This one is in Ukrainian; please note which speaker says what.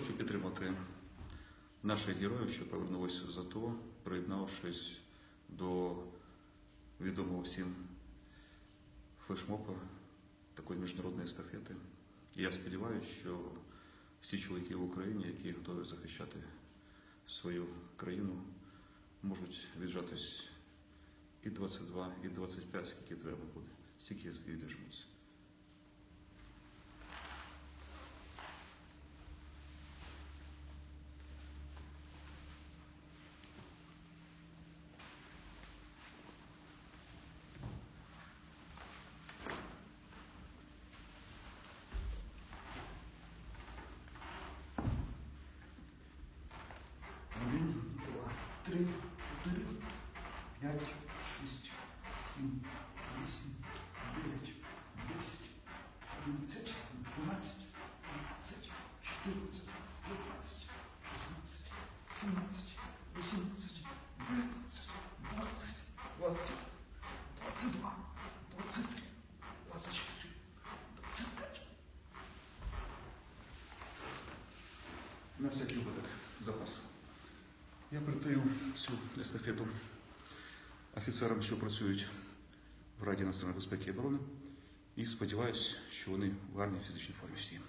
Speaker 1: Хочу підтримати наших героїв, що повернулися з АТО, приєднавшись до відомого всім флешмоба такої міжнародної естафети. І я сподіваюся, що всі чоловіки в Україні, які готові захищати свою країну, можуть віджатись і 22, і 25, скільки треба буде, стільки і
Speaker 2: три, чотири, п'ять, шість, сім, вісім, дев'ять, десять, одинадцять, дванадцять, тринадцять, чотирнадцять, п'ятнадцять, шістнадцять, сімнадцять, вісімнадцять, дев'ятнадцять, двадцять, двадцять двадцять два, двадцять три, двадцять чотири, двадцять п'ять.
Speaker 1: На всякий випадок запас. Я передаю цю естафету офіцерам, що працюють в Раді національної безпеки і оборони, і сподіваюся, що вони в гарній фізичній формі всі.